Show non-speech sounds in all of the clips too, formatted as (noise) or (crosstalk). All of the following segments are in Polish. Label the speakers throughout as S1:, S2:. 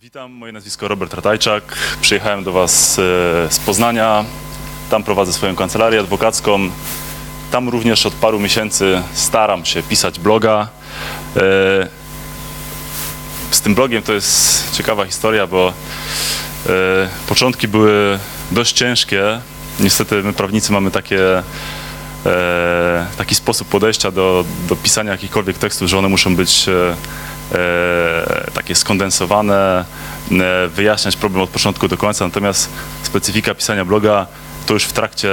S1: Witam, moje nazwisko Robert Ratajczak. Przyjechałem do Was e, z Poznania. Tam prowadzę swoją kancelarię adwokacką. Tam również od paru miesięcy staram się pisać bloga. E, Z tym blogiem to jest ciekawa historia, bo e, początki były dość ciężkie. Niestety my prawnicy mamy takie, taki sposób podejścia do, do pisania jakichkolwiek tekstów, że one muszą być takie skondensowane, e, wyjaśniać problem od początku do końca, natomiast specyfika pisania bloga to już w trakcie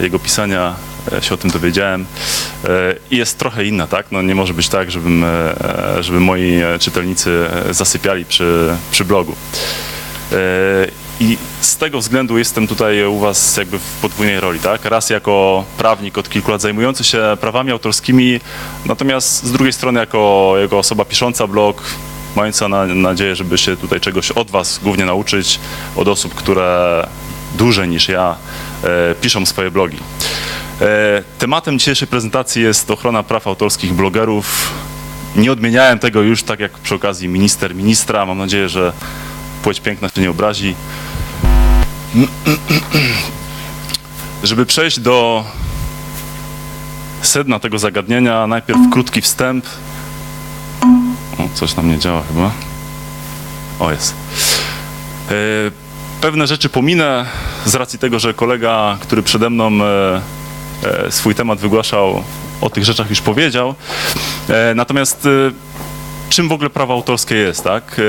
S1: jego pisania e, się o tym dowiedziałem e, i jest trochę inna, tak? No nie może być tak, żebym, e, żeby moi e, czytelnicy e, zasypiali przy, przy blogu. I z tego względu jestem tutaj u Was jakby w podwójnej roli, tak? Raz jako prawnik od kilku lat zajmujący się prawami autorskimi, natomiast z drugiej strony jako, jako osoba pisząca blog, mająca na, nadzieję, żeby się tutaj czegoś od Was głównie nauczyć, od osób, które dłużej niż ja e, piszą swoje blogi. E, tematem dzisiejszej prezentacji jest ochrona praw autorskich blogerów. Nie odmieniałem tego już, tak jak przy okazji minister ministra. Mam nadzieję, że płeć piękna się nie obrazi. Żeby przejść do sedna tego zagadnienia, najpierw krótki wstęp. O, coś nam nie działa chyba. O, jest. E, Pewne rzeczy pominę z racji tego, że kolega, który przede mną e, e, swój temat wygłaszał, o tych rzeczach już powiedział. Natomiast czym w ogóle prawo autorskie jest, tak?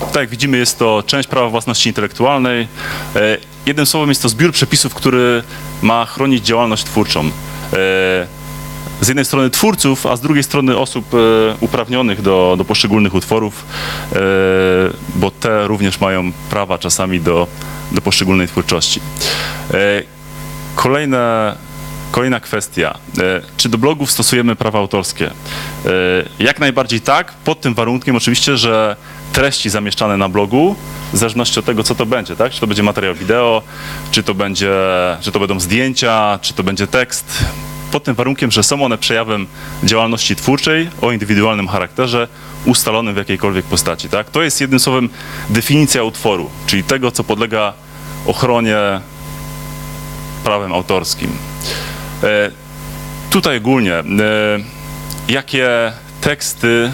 S1: Tak jak widzimy, jest to część prawa własności intelektualnej. E, Jednym słowem jest to zbiór przepisów, który ma chronić działalność twórczą. E, Z jednej strony twórców, a z drugiej strony osób e, uprawnionych do, do poszczególnych utworów, bo te również mają prawa czasami do, do poszczególnej twórczości. Kolejne Kolejna kwestia. Czy do blogów stosujemy prawa autorskie? Jak najbardziej tak, pod tym warunkiem oczywiście, że treści zamieszczane na blogu, w zależności od tego, co to będzie, tak? Czy to będzie materiał wideo, czy to, będzie, czy to będą zdjęcia, czy to będzie tekst, pod tym warunkiem, że są one przejawem działalności twórczej o indywidualnym charakterze, ustalonym w jakiejkolwiek postaci, tak? To jest jednym słowem definicja utworu, czyli tego, co podlega ochronie prawem autorskim. E, Tutaj ogólnie, e, jakie teksty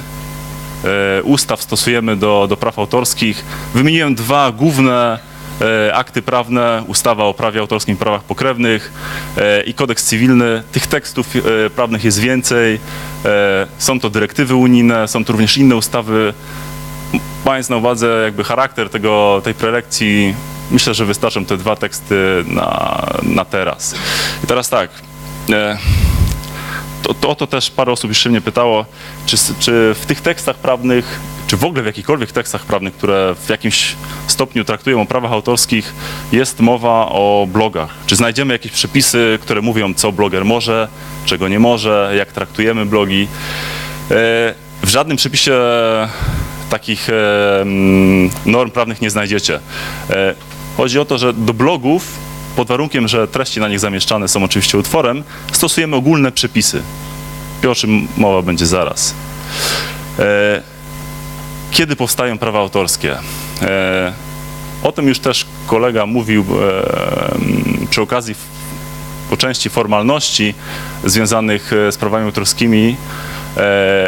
S1: ustaw stosujemy do, do praw autorskich? Wymieniłem dwa główne e, akty prawne, ustawa o prawie autorskim i prawach pokrewnych e, i kodeks cywilny. Tych tekstów e, prawnych jest więcej. E, Są to dyrektywy unijne, są to również inne ustawy. Mając na uwadze jakby charakter tego, tej prelekcji, myślę, że wystarczą te dwa teksty na, na teraz. I teraz tak, e, to, to o to też parę osób jeszcze mnie pytało, czy, czy w tych tekstach prawnych, czy w ogóle w jakichkolwiek tekstach prawnych, które w jakimś stopniu traktują o prawach autorskich, jest mowa o blogach. Czy znajdziemy jakieś przepisy, które mówią, co bloger może, czego nie może, jak traktujemy blogi. E, W żadnym przepisie takich e, mm, norm prawnych nie znajdziecie. E, Chodzi o to, że do blogów, pod warunkiem, że treści na nich zamieszczane są oczywiście utworem, stosujemy ogólne przepisy. O czym mowa będzie zaraz. E, Kiedy powstają prawa autorskie? E, O tym już też kolega mówił e, m, przy okazji po części formalności związanych z prawami autorskimi,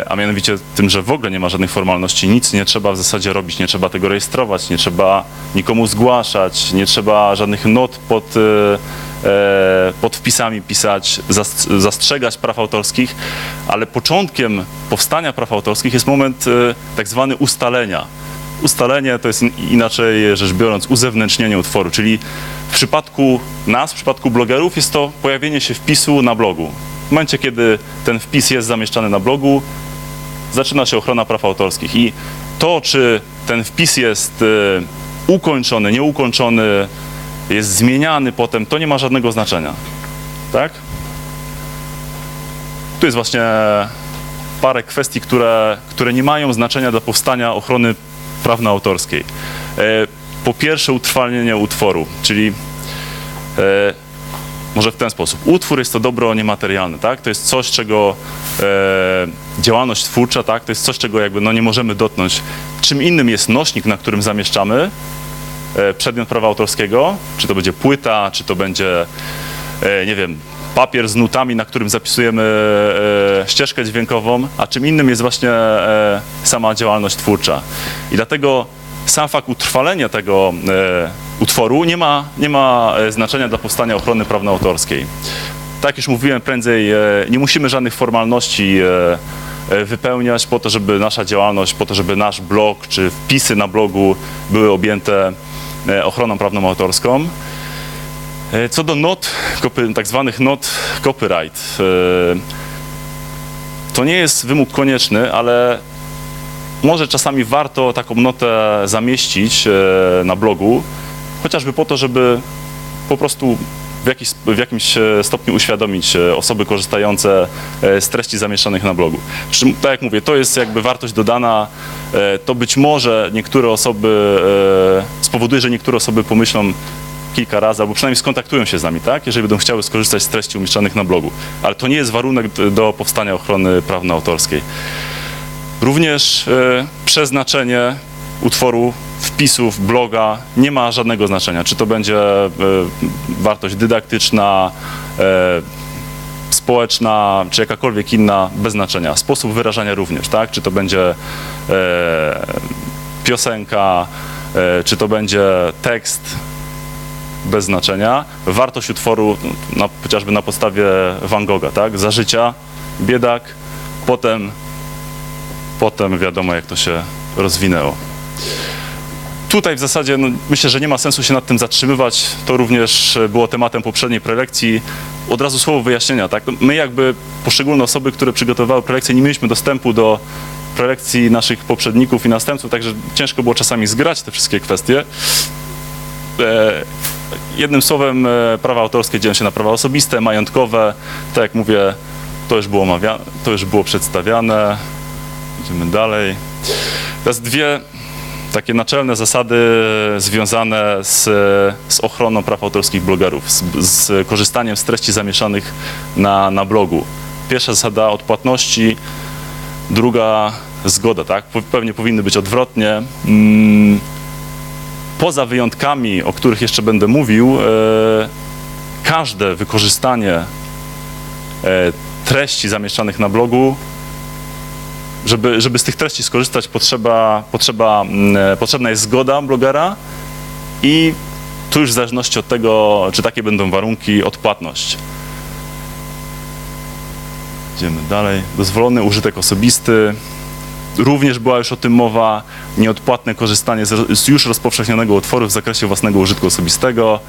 S1: a mianowicie tym, że w ogóle nie ma żadnych formalności, nic nie trzeba w zasadzie robić, nie trzeba tego rejestrować, nie trzeba nikomu zgłaszać, nie trzeba żadnych not pod, e, e, pod wpisami pisać, zas- zastrzegać praw autorskich, ale początkiem powstania praw autorskich jest moment e, tak zwany ustalenia. Ustalenie to jest in- inaczej rzecz biorąc uzewnętrznienie utworu, czyli w przypadku nas, w przypadku blogerów jest to pojawienie się wpisu na blogu. W momencie, kiedy ten wpis jest zamieszczany na blogu, zaczyna się ochrona praw autorskich i to, czy ten wpis jest e, ukończony, nieukończony, jest zmieniany potem, to nie ma żadnego znaczenia. Tak? Tu jest właśnie parę kwestii, które, które nie mają znaczenia dla powstania ochrony prawno-autorskiej. E, Po pierwsze, utrwalenie utworu, czyli e, może w ten sposób. Utwór jest to dobro niematerialne, tak? To jest coś, czego e, działalność twórcza, tak? To jest coś, czego jakby no, nie możemy dotknąć. czym innym jest nośnik, na którym zamieszczamy e, przedmiot prawa autorskiego, czy to będzie płyta, czy to będzie, e, nie wiem, papier z nutami, na którym zapisujemy e, ścieżkę dźwiękową, a czym innym jest właśnie e, sama działalność twórcza. I dlatego sam fakt utrwalenia tego e, utworu nie ma, nie ma e, znaczenia dla powstania ochrony prawno-autorskiej. Tak jak już mówiłem prędzej, e, nie musimy żadnych formalności e, wypełniać po to, żeby nasza działalność, po to, żeby nasz blog czy wpisy na blogu były objęte ochroną prawną autorską. Co do not, tak zwanych not copyright, to nie jest wymóg konieczny, ale może czasami warto taką notę zamieścić na blogu, chociażby po to, żeby po prostu w, jakiś, w jakimś e, stopniu uświadomić e, osoby korzystające e, z treści zamieszczanych na blogu. Tak jak mówię, to jest jakby wartość dodana, to być może niektóre osoby, spowoduje, że niektóre osoby pomyślą kilka razy, albo przynajmniej skontaktują się z nami, tak, jeżeli będą chciały skorzystać z treści umieszczanych na blogu. Ale to nie jest warunek do powstania ochrony prawno-autorskiej. Również e, przeznaczenie utworu, wpisów, bloga nie ma żadnego znaczenia. Czy to będzie e, wartość dydaktyczna, e, społeczna, czy jakakolwiek inna, bez znaczenia. Sposób wyrażania również, tak? Czy to będzie e, piosenka, czy to będzie tekst, bez znaczenia. Wartość utworu, na, chociażby na podstawie Van Gogha, tak? Za życia, biedak, potem potem wiadomo, jak to się rozwinęło. Tutaj w zasadzie no, myślę, że nie ma sensu się nad tym zatrzymywać. To również e, było tematem poprzedniej prelekcji. Od razu słowo wyjaśnienia. Tak? My jakby poszczególne osoby, które przygotowywały prelekcje, nie mieliśmy dostępu do prelekcji naszych poprzedników i następców, także ciężko było czasami zgrać te wszystkie kwestie. E, jednym słowem e, prawa autorskie dzielą się na prawa osobiste, majątkowe. Tak jak mówię, to już było, to już było przedstawiane. Idziemy dalej. Teraz dwie takie naczelne zasady związane z, z ochroną praw autorskich blogerów, z, z korzystaniem z treści zamieszanych na, na blogu. Pierwsza zasada odpłatności, druga zgoda, tak? Pewnie powinny być odwrotnie. Mm, Poza wyjątkami, o których jeszcze będę mówił, e, każde wykorzystanie e, treści zamieszczanych na blogu żeby, żeby z tych treści skorzystać, potrzeba, potrzeba, mm, e, potrzebna jest zgoda blogera i tu już w zależności od tego, czy takie będą warunki, odpłatność. Idziemy dalej. Dozwolony użytek osobisty. Również była już o tym mowa. Nieodpłatne korzystanie z, z już rozpowszechnionego utworu w zakresie własnego użytku osobistego.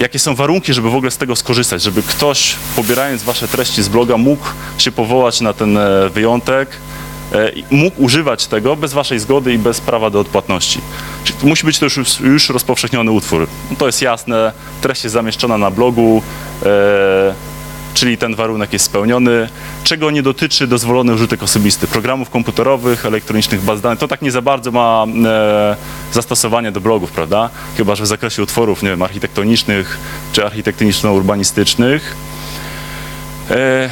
S1: Jakie są warunki, żeby w ogóle z tego skorzystać, żeby ktoś, pobierając wasze treści z bloga, mógł się powołać na ten e, wyjątek, e, mógł używać tego bez waszej zgody i bez prawa do odpłatności. Czyli musi być to już, już rozpowszechniony utwór. No to jest jasne, treść jest zamieszczona na blogu, e, czyli ten warunek jest spełniony. Czego nie dotyczy dozwolony użytek osobisty? Programów komputerowych, elektronicznych baz danych, to tak nie za bardzo ma e, zastosowanie do blogów, prawda? Chyba, że w zakresie utworów, nie wiem, architektonicznych czy architektoniczno-urbanistycznych. E,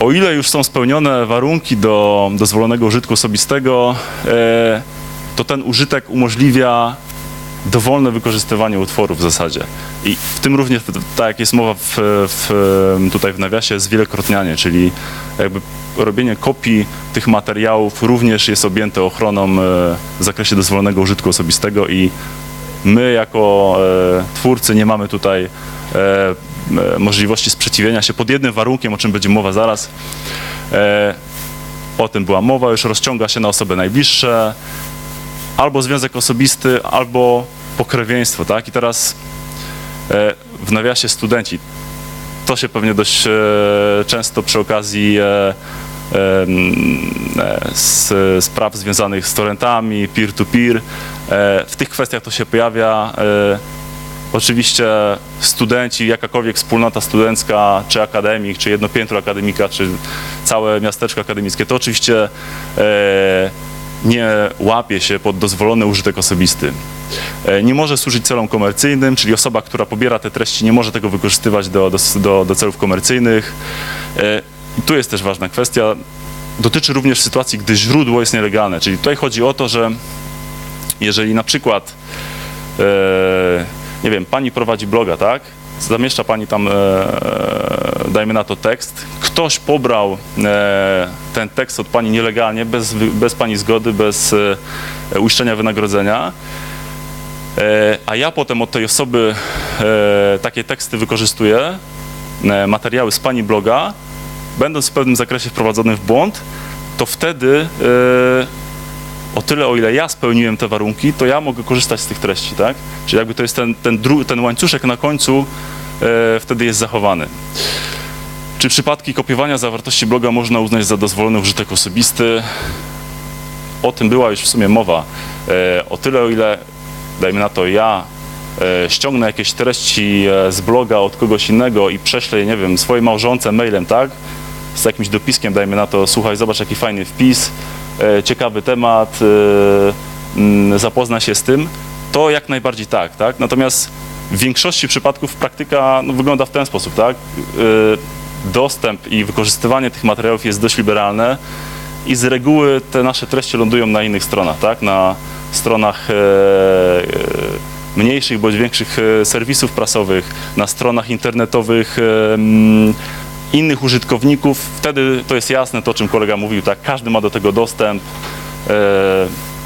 S1: o ile już są spełnione warunki do dozwolonego użytku osobistego, e, to ten użytek umożliwia dowolne wykorzystywanie utworu w zasadzie. I w tym również, tak jak jest mowa w, w, tutaj w nawiasie, zwielokrotnianie, czyli jakby robienie kopii tych materiałów również jest objęte ochroną e, w zakresie dozwolonego użytku osobistego i my jako e, twórcy nie mamy tutaj e, możliwości sprzeciwienia się pod jednym warunkiem, o czym będzie mowa zaraz. O tym była mowa, już rozciąga się na osoby najbliższe, albo związek osobisty, albo pokrewieństwo, tak? I teraz e, w nawiasie studenci. To się pewnie dość e, często przy okazji e, mm, e, z, spraw związanych z torrentami, peer-to-peer. E, w tych kwestiach to się pojawia. E, Oczywiście studenci, jakakolwiek wspólnota studencka, czy akademik, czy jedno piętro akademika, czy całe miasteczko akademickie, to oczywiście e, nie łapie się pod dozwolony użytek osobisty. E, Nie może służyć celom komercyjnym, czyli osoba, która pobiera te treści, nie może tego wykorzystywać do, do, do, celów komercyjnych. E, i Tu jest też ważna kwestia. dotyczy również sytuacji, gdy źródło jest nielegalne. Czyli tutaj chodzi o to, że jeżeli na przykład, e, nie wiem, pani prowadzi bloga, tak? Zamieszcza pani tam, e, dajmy na to tekst. Ktoś pobrał e, ten tekst od pani nielegalnie, bez, bez pani zgody, bez e, uiszczenia wynagrodzenia. E, a ja potem od tej osoby takie teksty wykorzystuję, materiały z pani bloga, będąc w pewnym zakresie wprowadzonym w błąd, to wtedy o tyle, o ile ja spełniłem te warunki, to ja mogę korzystać z tych treści, tak? Czyli jakby to jest ten, ten, ten łańcuszek na końcu wtedy jest zachowany. Czy przypadki kopiowania zawartości bloga można uznać za dozwolony użytek osobisty? O tym była już w sumie mowa. E, o tyle, o ile, dajmy na to, ja e, ściągnę jakieś treści e, z bloga od kogoś innego i prześlę je, nie wiem, swojej małżonce mailem, tak? Z jakimś dopiskiem, dajmy na to, słuchaj, zobacz jaki fajny wpis, ciekawy temat, mm, zapozna się z tym, to jak najbardziej tak, tak? Natomiast w większości przypadków praktyka no, wygląda w ten sposób, tak? Dostęp i wykorzystywanie tych materiałów jest dość liberalne i z reguły te nasze treści lądują na innych stronach, tak? Na stronach e, e, mniejszych bądź większych e, serwisów prasowych, na stronach internetowych innych użytkowników. Wtedy to jest jasne to, o czym kolega mówił, tak? Każdy ma do tego dostęp.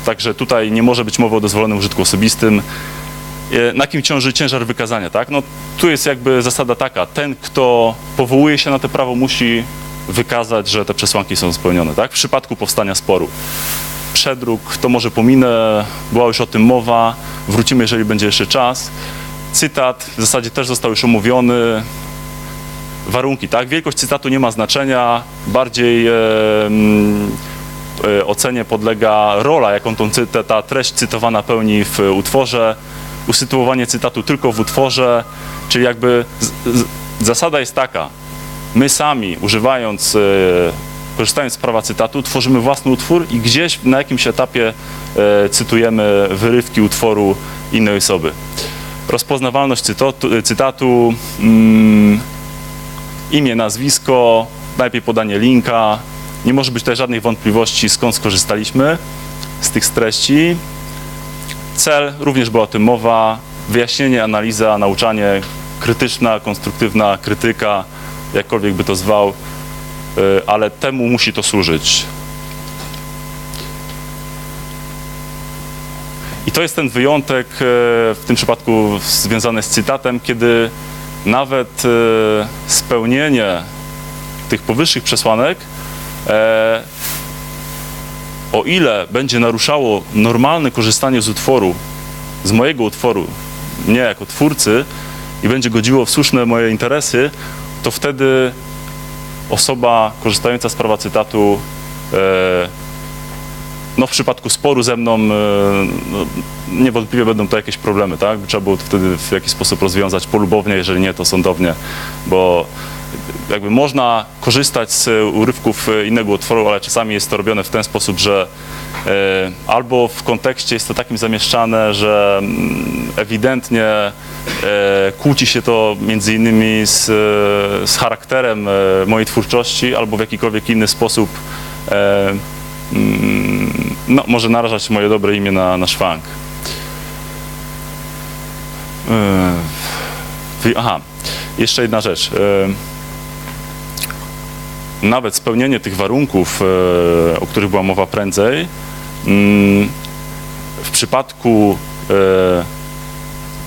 S1: Także tutaj nie może być mowy o dozwolonym użytku osobistym. E, Na kim ciąży ciężar wykazania, tak? No, tu jest jakby zasada taka, ten, kto powołuje się na to prawo, musi wykazać, że te przesłanki są spełnione, tak? W przypadku powstania sporu. Przedruk, to może pominę, była już o tym mowa, wrócimy, jeżeli będzie jeszcze czas. Cytat w zasadzie też został już omówiony. Warunki, tak? Wielkość cytatu nie ma znaczenia, bardziej e, e, ocenie podlega rola, jaką tą, ta treść cytowana pełni w utworze, usytuowanie cytatu tylko w utworze, czyli jakby z, z, zasada jest taka, my sami używając, e, korzystając z prawa cytatu, tworzymy własny utwór i gdzieś na jakimś etapie e, cytujemy wyrywki utworu innej osoby. Rozpoznawalność cytatu, cytatu mm, imię, nazwisko, najlepiej podanie linka. Nie może być tutaj żadnych wątpliwości, skąd skorzystaliśmy z tych treści. Cel, również była o tym mowa, wyjaśnienie, analiza, nauczanie, krytyczna, konstruktywna krytyka, jakkolwiek by to zwał, y, ale temu musi to służyć. I to jest ten wyjątek e, w tym przypadku związany z cytatem, kiedy nawet e, spełnienie tych powyższych przesłanek, e, o ile będzie naruszało normalne korzystanie z utworu, z mojego utworu, mnie jako twórcy i będzie godziło w słuszne moje interesy, to wtedy osoba korzystająca z prawa cytatu e, no w przypadku sporu ze mną e, no, niewątpliwie będą to jakieś problemy, tak? Trzeba było to wtedy w jakiś sposób rozwiązać polubownie, jeżeli nie, to sądownie, bo jakby można korzystać z urywków e, innego utworu, ale czasami jest to robione w ten sposób, że e, albo w kontekście jest to takim zamieszczane, że mm, ewidentnie e, kłóci się to między innymi z, e, z charakterem e, mojej twórczości, albo w jakikolwiek inny sposób e, mm, no, może narażać moje dobre imię na, na szwank. E, Aha, jeszcze jedna rzecz. Nawet spełnienie tych warunków, e, o których była mowa prędzej, mm, w przypadku e,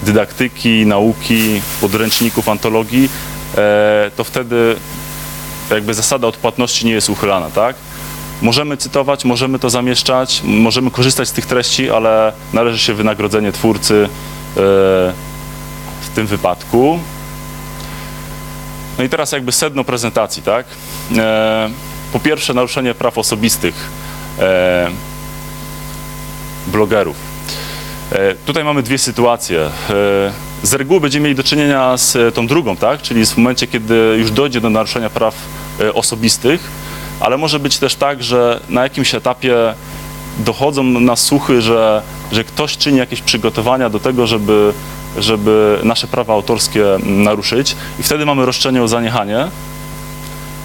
S1: dydaktyki, nauki, podręczników, antologii, e, to wtedy jakby zasada odpłatności nie jest uchylana, tak? Możemy cytować, możemy to zamieszczać, możemy korzystać z tych treści, ale należy się wynagrodzenie twórcy w tym wypadku. No i teraz jakby sedno prezentacji, tak? E, po pierwsze naruszenie praw osobistych e, blogerów. E, tutaj mamy dwie sytuacje. Z reguły będziemy mieli do czynienia z tą drugą, tak? Czyli w momencie, kiedy już dojdzie do naruszenia praw osobistych, ale może być też tak, że na jakimś etapie dochodzą nas słuchy, że, że ktoś czyni jakieś przygotowania do tego, żeby, żeby nasze prawa autorskie naruszyć i wtedy mamy roszczenie o zaniechanie.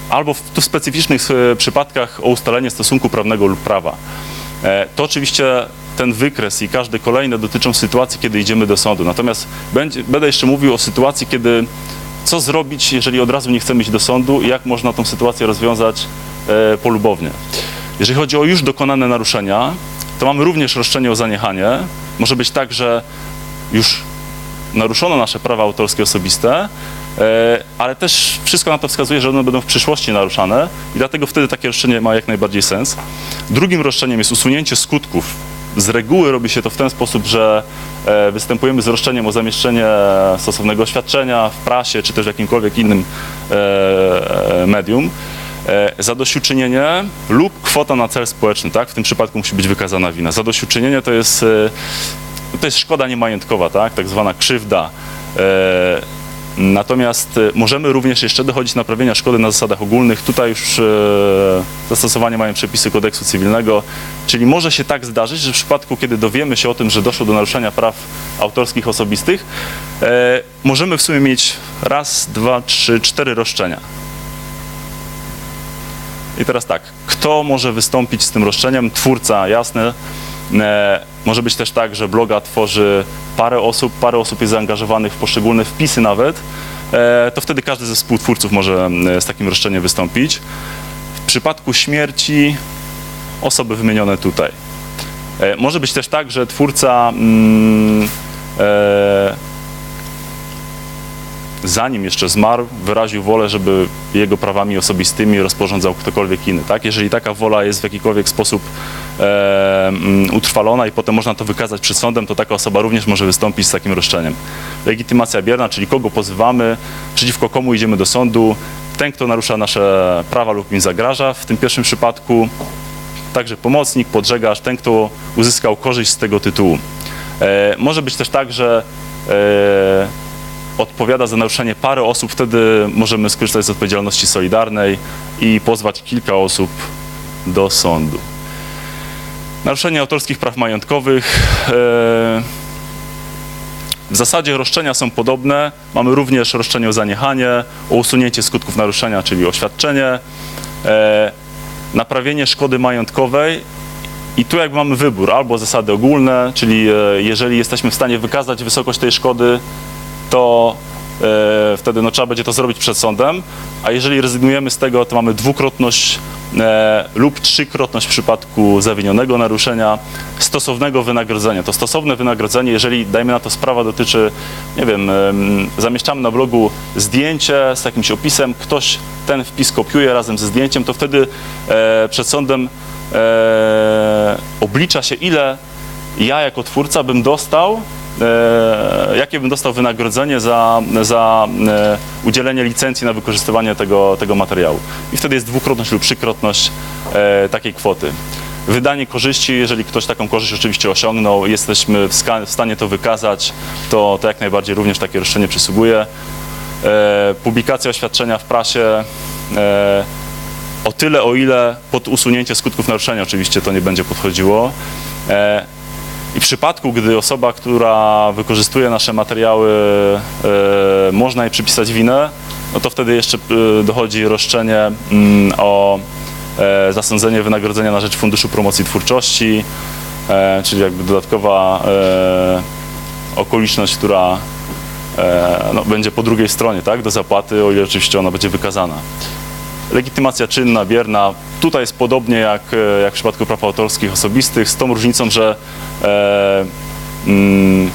S1: albo w tu specyficznych e, przypadkach o ustalenie stosunku prawnego lub prawa. E, To oczywiście ten wykres i każdy kolejny dotyczą sytuacji, kiedy idziemy do sądu. Natomiast będzie, będę jeszcze mówił o sytuacji, kiedy co zrobić, jeżeli od razu nie chcemy iść do sądu i jak można tą sytuację rozwiązać e, polubownie. Jeżeli chodzi o już dokonane naruszenia, to mamy również roszczenie o zaniechanie. Może być tak, że już naruszono nasze prawa autorskie osobiste, e, ale też wszystko na to wskazuje, że one będą w przyszłości naruszane i dlatego wtedy takie roszczenie ma jak najbardziej sens. Drugim roszczeniem jest usunięcie skutków. Z reguły robi się to w ten sposób, że e, występujemy z roszczeniem o zamieszczenie stosownego oświadczenia w prasie czy też w jakimkolwiek innym e, medium. Zadośćuczynienie lub kwota na cel społeczny, tak? W tym przypadku musi być wykazana wina. Zadośćuczynienie to jest, to jest szkoda niemajątkowa, tak? Tak zwana krzywda. E, Natomiast e, możemy również jeszcze dochodzić naprawienia szkody na zasadach ogólnych. Tutaj już e, zastosowanie mają przepisy kodeksu cywilnego, czyli może się tak zdarzyć, że w przypadku, kiedy dowiemy się o tym, że doszło do naruszenia praw autorskich osobistych, możemy w sumie mieć raz, dwa, trzy, cztery roszczenia. I teraz tak, kto może wystąpić z tym roszczeniem? Twórca, jasne. Może być też tak, że bloga tworzy parę osób, parę osób jest zaangażowanych w poszczególne wpisy nawet. E, to wtedy każdy ze współtwórców może e, z takim roszczeniem wystąpić. W przypadku śmierci osoby wymienione tutaj. E, może być też tak, że twórca mm, zanim jeszcze zmarł, wyraził wolę, żeby jego prawami osobistymi rozporządzał ktokolwiek inny. Tak? Jeżeli taka wola jest w jakikolwiek sposób utrwalona i potem można to wykazać przed sądem, to taka osoba również może wystąpić z takim roszczeniem. Legitymacja bierna, czyli kogo pozywamy, przeciwko komu idziemy do sądu, ten, kto narusza nasze prawa lub im zagraża. W tym pierwszym przypadku także pomocnik, podżegarz, ten, kto uzyskał korzyść z tego tytułu. E, może być też tak, że e, odpowiada za naruszenie pary osób, wtedy możemy skorzystać z odpowiedzialności solidarnej i pozwać kilka osób do sądu. Naruszenie autorskich praw majątkowych. e, W zasadzie roszczenia są podobne. Mamy również roszczenie o zaniechanie, o usunięcie skutków naruszenia, czyli oświadczenie, e, naprawienie szkody majątkowej i tu jakby mamy wybór, albo zasady ogólne, czyli e, jeżeli jesteśmy w stanie wykazać wysokość tej szkody, to wtedy no, trzeba będzie to zrobić przed sądem, a jeżeli rezygnujemy z tego, to mamy dwukrotność e, lub trzykrotność w przypadku zawinionego naruszenia stosownego wynagrodzenia. To stosowne wynagrodzenie, jeżeli dajmy na to sprawa dotyczy, nie wiem, em, zamieszczamy na blogu zdjęcie z jakimś opisem, ktoś ten wpis kopiuje razem ze zdjęciem, to wtedy e, przed sądem e, oblicza się, ile ja jako twórca bym dostał, e, jakie bym dostał wynagrodzenie za, za e, udzielenie licencji na wykorzystywanie tego, tego materiału. I wtedy jest dwukrotność lub trzykrotność e, takiej kwoty. Wydanie korzyści, jeżeli ktoś taką korzyść oczywiście osiągnął, jesteśmy w, w stanie to wykazać, to, to jak najbardziej również takie roszczenie przysługuje. E, publikacja oświadczenia w prasie, e, o tyle, o ile pod usunięcie skutków naruszenia oczywiście to nie będzie podchodziło. E, I w przypadku, gdy osoba, która wykorzystuje nasze materiały, e, można jej przypisać winę, no to wtedy jeszcze e, dochodzi roszczenie mm, o e, zasądzenie wynagrodzenia na rzecz Funduszu Promocji Twórczości, czyli jakby dodatkowa okoliczność, która no, będzie po drugiej stronie, tak, do zapłaty, o ile oczywiście ona będzie wykazana legitymacja czynna, bierna. Tutaj jest podobnie jak, e, jak w przypadku praw autorskich osobistych, z tą różnicą, że e, mm,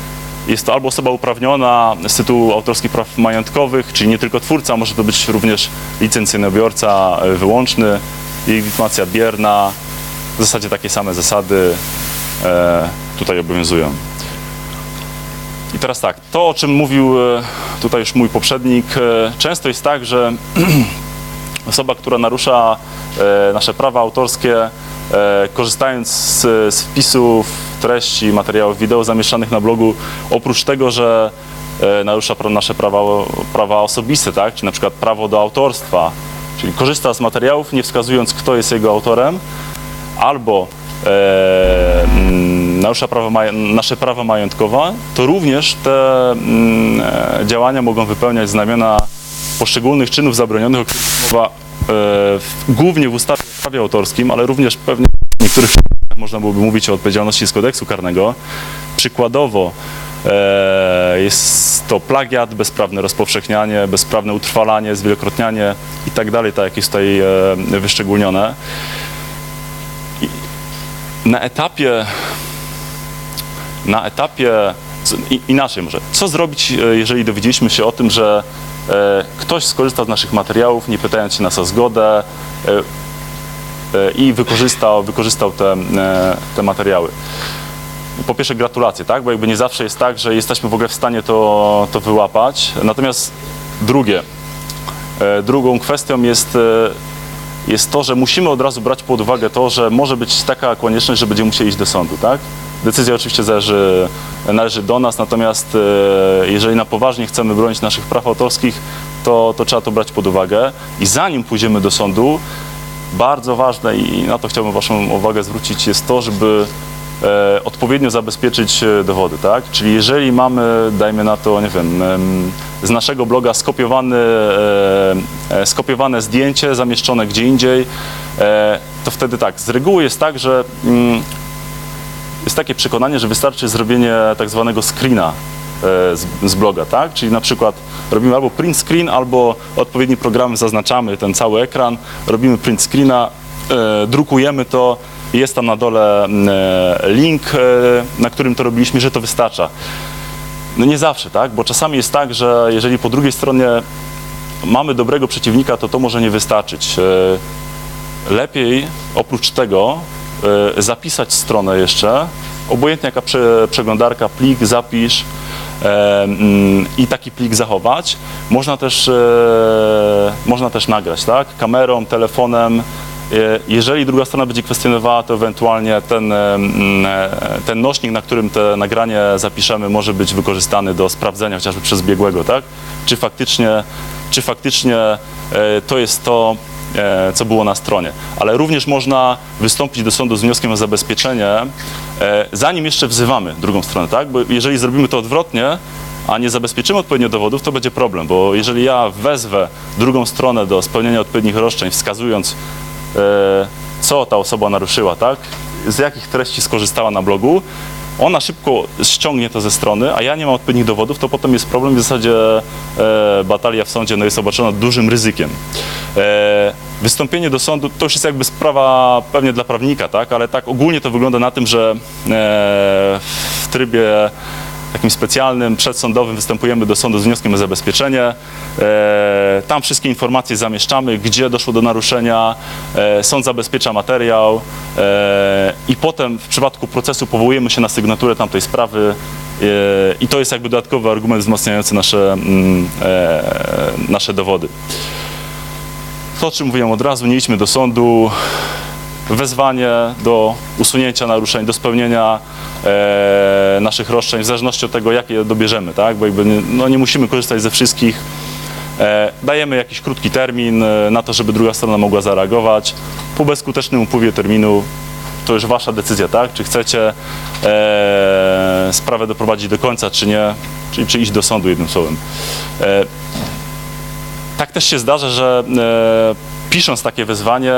S1: jest to albo osoba uprawniona z tytułu autorskich praw majątkowych, czyli nie tylko twórca, może to być również licencyjnobiorca e, wyłączny, legitymacja bierna. W zasadzie takie same zasady e, tutaj obowiązują. I teraz tak, to o czym mówił e, tutaj już mój poprzednik, często jest tak, że (clears throat) osoba, która narusza e, nasze prawa autorskie, e, korzystając z, z wpisów, treści, materiałów wideo zamieszczanych na blogu, oprócz tego, że e, narusza nasze prawa, prawa osobiste, tak, czy na przykład prawo do autorstwa, czyli korzysta z materiałów, nie wskazując, kto jest jego autorem, albo e, mm, narusza nasze prawa majątkowe, to również te mm, działania mogą wypełniać znamiona poszczególnych czynów zabronionych, o których mowa w, głównie w ustawie o prawie autorskim, ale również pewnie w niektórych można byłoby mówić o odpowiedzialności z kodeksu karnego. Przykładowo e, jest to plagiat, bezprawne rozpowszechnianie, bezprawne utrwalanie, zwielokrotnianie i tak dalej, tak jak jest tutaj e, wyszczególnione. I na etapie na etapie inaczej może, co zrobić, e, jeżeli dowiedzieliśmy się o tym, że e, ktoś skorzystał z naszych materiałów, nie pytając się nas o zgodę e, e, i wykorzystał, wykorzystał te, e, te materiały. Po pierwsze gratulacje, tak? Bo jakby nie zawsze jest tak, że jesteśmy w ogóle w stanie to, to wyłapać. Natomiast drugie, e, drugą kwestią jest, e, jest to, że musimy od razu brać pod uwagę to, że może być taka konieczność, że będziemy musieli iść do sądu, tak? Decyzja oczywiście zależy, należy do nas, natomiast e, jeżeli na poważnie chcemy bronić naszych praw autorskich, to, to trzeba to brać pod uwagę. I zanim pójdziemy do sądu, bardzo ważne i na to chciałbym Waszą uwagę zwrócić, jest to, żeby e, odpowiednio zabezpieczyć e, dowody, tak? Czyli jeżeli mamy, dajmy na to, nie wiem, em, z naszego bloga skopiowany, skopiowane zdjęcie zamieszczone gdzie indziej, to wtedy tak, z reguły jest tak, że mm, takie przekonanie, że wystarczy zrobienie tak zwanego screena e, z, bloga, tak? Czyli na przykład robimy albo print screen, albo odpowiedni program zaznaczamy ten cały ekran, robimy print screena, e, drukujemy to jest tam na dole e, link, na którym to robiliśmy, że to wystarcza. No nie zawsze, tak? Bo czasami jest tak, że jeżeli po drugiej stronie mamy dobrego przeciwnika, to to może nie wystarczyć. Lepiej oprócz tego zapisać stronę jeszcze, obojętnie jaka prze, przeglądarka, plik, zapisz e, mm, i taki plik zachować. Można też, e, można też nagrać, tak? Kamerą, telefonem. E, Jeżeli druga strona będzie kwestionowała, to ewentualnie ten, e, mm, e, ten nośnik, na którym te nagranie zapiszemy, może być wykorzystany do sprawdzenia chociażby przez biegłego, tak? Czy faktycznie, czy faktycznie to jest to, co było na stronie. Ale również można wystąpić do sądu z wnioskiem o zabezpieczenie, e, zanim jeszcze wzywamy drugą stronę, tak? Bo jeżeli zrobimy to odwrotnie, a nie zabezpieczymy odpowiednio dowodów, to będzie problem, bo jeżeli ja wezwę drugą stronę do spełnienia odpowiednich roszczeń, wskazując, e, co ta osoba naruszyła, tak? Z jakich treści skorzystała na blogu, ona szybko ściągnie to ze strony, a ja nie mam odpowiednich dowodów, to potem jest problem. W zasadzie e, batalia w sądzie no, jest obarczona dużym ryzykiem. E, wystąpienie do sądu to już jest jakby sprawa pewnie dla prawnika, tak? ale tak ogólnie to wygląda na tym, że e, w trybie takim specjalnym, przedsądowym występujemy do sądu z wnioskiem o zabezpieczenie. E, tam wszystkie informacje zamieszczamy, gdzie doszło do naruszenia, e, sąd zabezpiecza materiał e, i potem w przypadku procesu powołujemy się na sygnaturę tamtej sprawy i to jest jakby dodatkowy argument wzmacniający nasze, mm, nasze dowody. To, o czym mówiłem od razu, nie idźmy do sądu, wezwanie do usunięcia naruszeń, do spełnienia e, naszych roszczeń, w zależności od tego, jakie dobierzemy, tak? Bo jakby nie, no nie musimy korzystać ze wszystkich. E, dajemy jakiś krótki termin e, na to, żeby druga strona mogła zareagować. Po bezskutecznym upływie terminu to już wasza decyzja, tak? Czy chcecie e, sprawę doprowadzić do końca, czy nie, czyli czy iść do sądu jednym słowem. E, tak też się zdarza, że e, pisząc takie wezwanie,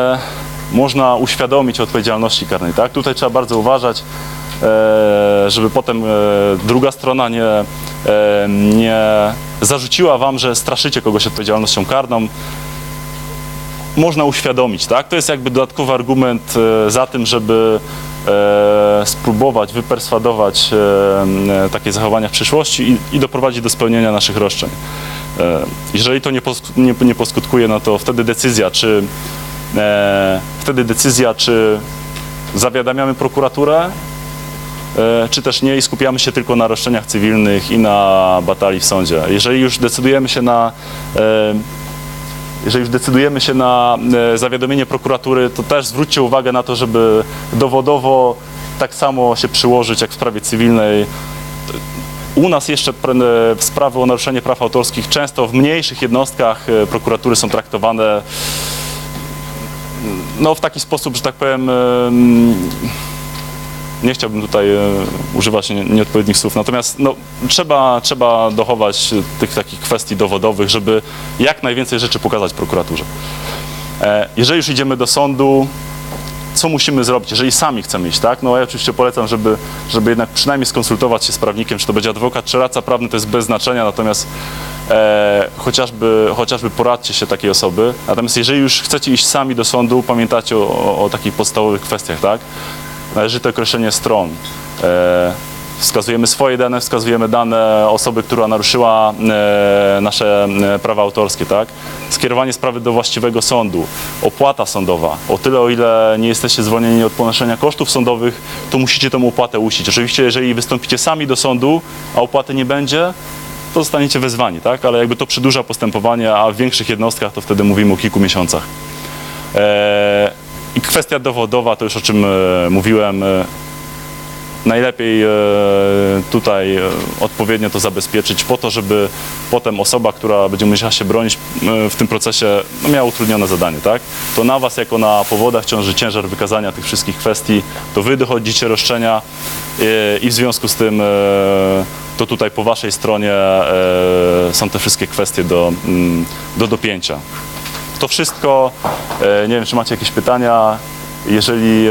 S1: można uświadomić odpowiedzialności karnej. Tak? Tutaj trzeba bardzo uważać, e, żeby potem e, druga strona nie, e, nie zarzuciła wam, że straszycie kogoś odpowiedzialnością karną. Można uświadomić, tak? To jest jakby dodatkowy argument za tym, żeby spróbować wyperswadować takie zachowania w przyszłości i, doprowadzić do spełnienia naszych roszczeń. Jeżeli to nie, nie, poskutkuje, no to wtedy decyzja, czy wtedy decyzja, czy zawiadamiamy prokuraturę, e, czy też nie i skupiamy się tylko na roszczeniach cywilnych i na batalii w sądzie. Jeżeli już decydujemy się na e, jeżeli już decydujemy się na e, zawiadomienie prokuratury, to też zwróćcie uwagę na to, żeby dowodowo tak samo się przyłożyć jak w sprawie cywilnej. U nas jeszcze w sprawy o naruszenie praw autorskich często w mniejszych jednostkach e, prokuratury są traktowane no, w taki sposób, że tak powiem, em, nie chciałbym tutaj e, używać nie- nieodpowiednich słów, natomiast no, trzeba, trzeba dochować tych takich kwestii dowodowych, żeby jak najwięcej rzeczy pokazać prokuraturze. E, jeżeli już idziemy do sądu, co musimy zrobić, jeżeli sami chcemy iść, tak? No ja oczywiście polecam, żeby, żeby jednak przynajmniej skonsultować się z prawnikiem, czy to będzie adwokat, czy radca prawny, to jest bez znaczenia, natomiast e, chociażby, chociażby poradźcie się takiej osoby. Natomiast jeżeli już chcecie iść sami do sądu, pamiętacie o, o, takich podstawowych kwestiach, tak? Należyte określenie stron. E, wskazujemy swoje dane, wskazujemy dane osoby, która naruszyła e, nasze e, prawa autorskie, tak? Skierowanie sprawy do właściwego sądu, opłata sądowa. O tyle, o ile nie jesteście zwolnieni od ponoszenia kosztów sądowych, to musicie tą opłatę uścić. Oczywiście, jeżeli wystąpicie sami do sądu, a opłaty nie będzie, to zostaniecie wezwani, tak? Ale jakby to przedłuża postępowanie, a w większych jednostkach to wtedy mówimy o kilku miesiącach. E, I kwestia dowodowa, to już o czym e, mówiłem, e, najlepiej e, tutaj e, odpowiednio to zabezpieczyć po to, żeby potem osoba, która będzie musiała się bronić e, w tym procesie, no miała utrudnione zadanie, tak? To na was jako na powodach ciąży ciężar wykazania tych wszystkich kwestii, to wy dochodzicie roszczenia i w związku z tym to tutaj po waszej stronie są te wszystkie kwestie do, mm, do dopięcia. To wszystko, nie wiem, czy macie jakieś pytania, jeżeli...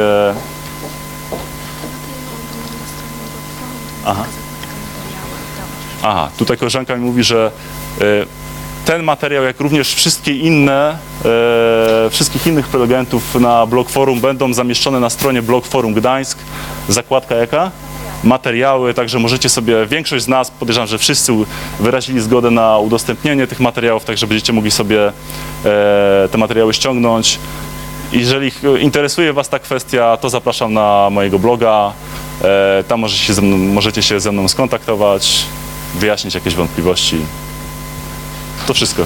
S1: Aha. Aha, tutaj koleżanka mi mówi, że e, ten materiał, jak również wszystkie inne, e, wszystkich innych prelegentów na blog forum będą zamieszczone na stronie blog forum Gdańsk. Zakładka jaka? Materiały, także możecie sobie, większość z nas, podejrzewam, że wszyscy wyrazili zgodę na udostępnienie tych materiałów, także będziecie mogli sobie e, te materiały ściągnąć. Jeżeli interesuje Was ta kwestia, to zapraszam na mojego bloga. E, Tam się, ze mną, możecie się ze mną skontaktować, wyjaśnić jakieś wątpliwości. To wszystko.